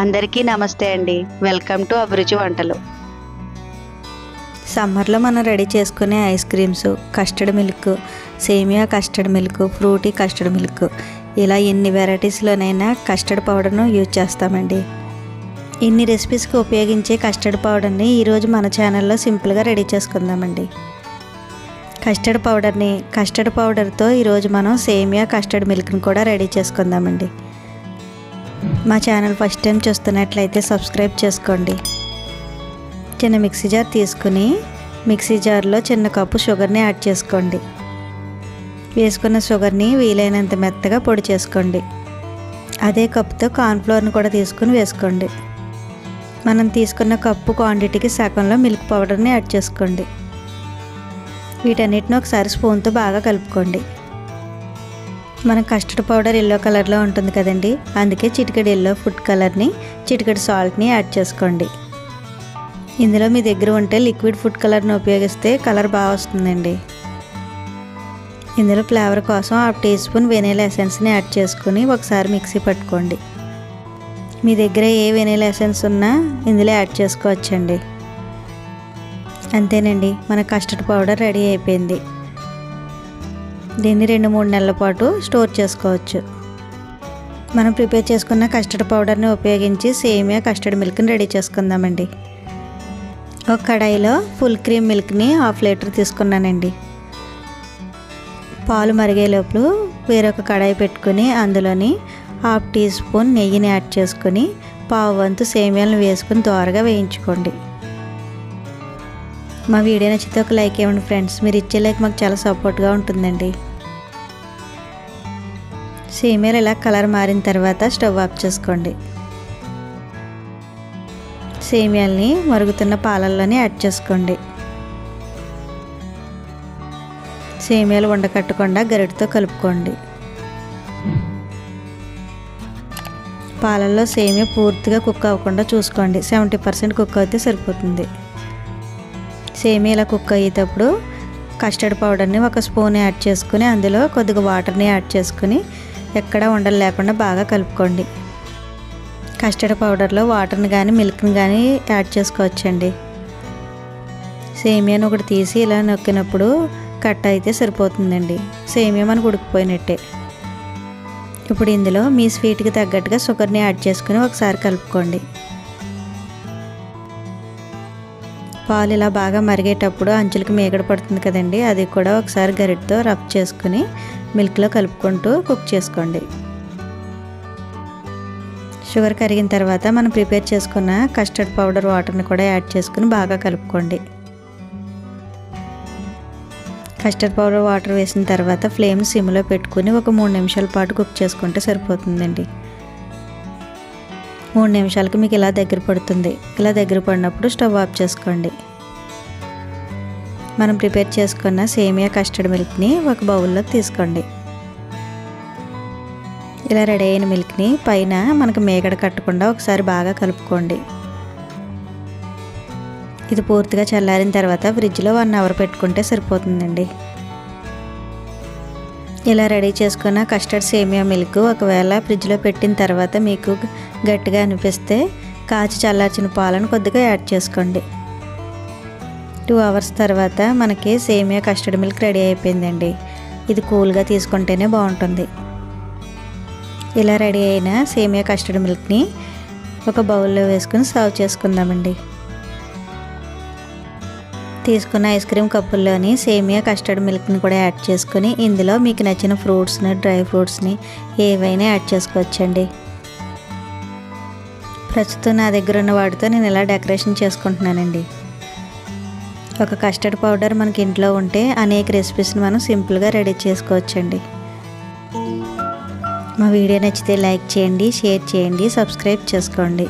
అందరికీ నమస్తే అండి. వెల్కమ్ టు అభిరుచి వంటలు. సమ్మర్లో మనం రెడీ చేసుకునే ఐస్ క్రీమ్స్ కస్టర్డ్ మిల్క్ సేమియా custard milk fruity custard milk. ఇలా ఎన్ని వెరైటీస్లోనైనా కస్టర్డ్ పౌడర్ను యూజ్ చేస్తామండి. ఇన్ని రెసిపీస్కి ఉపయోగించే కస్టర్డ్ పౌడర్ని ఈరోజు మన ఛానల్లో సింపుల్గా రెడీ చేసుకుందామండి. కస్టర్డ్ పౌడర్ని కస్టర్డ్ పౌడర్తో ఈరోజు మనం సేమియా కస్టర్డ్ మిల్క్ని కూడా రెడీ చేసుకుందామండి. మా ఛానల్ ఫస్ట్ టైం చూస్తున్నట్లయితే సబ్స్క్రైబ్ చేసుకోండి. చిన్న మిక్సీ జార్ తీసుకుని మిక్సీ జార్లో చిన్న కప్పు షుగర్ని యాడ్ చేసుకోండి. వేసుకున్న షుగర్ని వీలైనంత మెత్తగా పొడి చేసుకోండి. అదే కప్పుతో కార్న్ఫ్లోర్ని కూడా తీసుకుని వేసుకోండి. మనం తీసుకున్న కప్పు క్వాంటిటీకి సగంలో మిల్క్ పౌడర్ని యాడ్ చేసుకోండి. వీటన్నిటిని ఒకసారి స్పూన్తో బాగా కలుపుకోండి. మన కస్టర్డ్ పౌడర్ ఎల్లో కలర్లో ఉంటుంది కదండి. అందుకే చిటికెడు ఎల్లో ఫుడ్ కలర్ని చిటికెడు సాల్ట్ని యాడ్ చేసుకోండి. ఇందులో మీ దగ్గర ఉంటే లిక్విడ్ ఫుడ్ కలర్ని ఉపయోగిస్తే కలర్ బాగా వస్తుందండి. ఇందులో ఫ్లేవర్ కోసం హాఫ్ టీ స్పూన్ వెనీలా ఎసెన్స్ని యాడ్ చేసుకుని ఒకసారి మిక్సీ పట్టుకోండి. మీ దగ్గర ఏ వెనీలా ఎసెన్స్ ఉన్నా ఇందులో యాడ్ చేసుకోవచ్చండి. అంతేనండి మన కస్టర్డ్ పౌడర్ రెడీ అయిపోయింది. దీన్ని రెండు మూడు నెలల పాటు స్టోర్ చేసుకోవచ్చు. మనం ప్రిపేర్ చేసుకున్న కస్టర్డ్ పౌడర్ని ఉపయోగించి సేమియా కస్టర్డ్ మిల్క్ని రెడీ చేసుకుందామండి. ఒక కడాయిలో ఫుల్ క్రీమ్ మిల్క్ని హాఫ్ లీటర్ తీసుకున్నానండి. పాలు మరిగే లోపల వేరొక కడాయి పెట్టుకుని అందులోని హాఫ్ టీ స్పూన్ నెయ్యిని యాడ్ చేసుకుని పావు వంతు సేమియాలను వేసుకుని దోరగా వేయించుకోండి. మా వీడియో నచ్చితే ఒక లైక్ ఇవ్వండి ఫ్రెండ్స్. మీరు ఇచ్చే లైక్ మాకు చాలా సపోర్ట్గా ఉంటుందండి. సేమియాలు ఇలా కలర్ మారిన తర్వాత స్టవ్ ఆఫ్ చేసుకోండి. సేమియాల్ని మరుగుతున్న పాలల్లోనే యాడ్ చేసుకోండి. సేమియాలు ఉండకట్టకుండా గరిటతో కలుపుకోండి. పాలల్లో సేమియా పూర్తిగా కుక్ అవ్వకుండా చూసుకోండి. సెవెంటీ పర్సెంట్ కుక్ అయితే సరిపోతుంది. సేమియా ఇలా కుక్ అయ్యేటప్పుడు కస్టర్డ్ పౌడర్ని ఒక స్పూన్ యాడ్ చేసుకుని అందులో కొద్దిగా వాటర్ని యాడ్ చేసుకుని ఎక్కడ ఉండలు లేకుండా బాగా కలుపుకోండి. కస్టర్డ్ పౌడర్లో వాటర్ని కానీ మిల్క్ని కానీ యాడ్ చేసుకోవచ్చండి. సేమియాను ఒకటి తీసి ఇలా నొక్కినప్పుడు కట్ అయితే సరిపోతుందండి. సేమియా మనకు ఉడికిపోయినట్టే. ఇప్పుడు ఇందులో మీ స్వీట్కి తగ్గట్టుగా షుగర్ని యాడ్ చేసుకుని ఒకసారి కలుపుకోండి. పాలు ఇలా బాగా మరిగేటప్పుడు అంచులకి మేగడ పడుతుంది కదండి అది కూడా ఒకసారి గరిటతో రబ్ చేసుకుని మిల్క్లో కలుపుకుంటూ కుక్ చేసుకోండి. షుగర్ కరిగిన తర్వాత మనం ప్రిపేర్ చేసుకున్న కస్టర్డ్ పౌడర్ వాటర్ని కూడా యాడ్ చేసుకుని బాగా కలుపుకోండి. కస్టర్డ్ పౌడర్ వాటర్ వేసిన తర్వాత ఫ్లేమ్ సిమ్లో పెట్టుకుని ఒక మూడు నిమిషాల పాటు కుక్ చేసుకుంటే సరిపోతుందండి. మూడు నిమిషాలకి మీకు ఇలా దగ్గర పడుతుంది. ఇలా దగ్గర పడినప్పుడు స్టవ్ ఆఫ్ చేసుకోండి. మనం ప్రిపేర్ చేసుకున్న సేమియా కస్టర్డ్ మిల్క్ని ఒక బౌల్లో తీసుకోండి. ఇలా రెడీ అయిన మిల్క్ని పైన మనకు మేగడ కట్టకుండా ఒకసారి బాగా కలుపుకోండి. ఇది పూర్తిగా చల్లారిన తర్వాత ఫ్రిడ్జ్లో వన్ అవర్ పెట్టుకుంటే సరిపోతుందండి. ఇలా రెడీ చేసుకున్న కస్టర్డ్ సేమియా మిల్క్ ఒకవేళ ఫ్రిడ్జ్లో పెట్టిన తర్వాత మీకు గట్టిగా అనిపిస్తే కాచి చల్లార్చిన పాలను కొద్దిగా యాడ్ చేసుకోండి. టూ అవర్స్ తర్వాత మనకి సేమియా కస్టర్డ్ మిల్క్ రెడీ అయిపోయిందండి. ఇది కూల్గా తీసుకుంటేనే బాగుంటుంది. ఇలా రెడీ అయిన సేమియా కస్టర్డ్ మిల్క్ని ఒక బౌల్లో వేసుకుని సర్వ్ చేసుకుందామండి. తీసుకున్న ఐస్ క్రీమ్ కప్పుల్లోని సేమియా కస్టర్డ్ మిల్క్ని కూడా యాడ్ చేసుకుని ఇందులో మీకు నచ్చిన ఫ్రూట్స్ని డ్రై ఫ్రూట్స్ని ఏవైనా యాడ్ చేసుకోవచ్చండి. ప్రస్తుతం నా దగ్గర ఉన్న వాటితో నేను ఇలా డెకరేషన్ చేసుకుంటున్నానండి. ఒక కస్టర్డ్ పౌడర్ మనకి ఇంట్లో ఉంటే అనేక రెసిపీస్ని మనం సింపుల్గా రెడీ చేసుకోవచ్చండి. మా వీడియో నచ్చితే లైక్ చేయండి షేర్ చేయండి సబ్స్క్రైబ్ చేసుకోండి.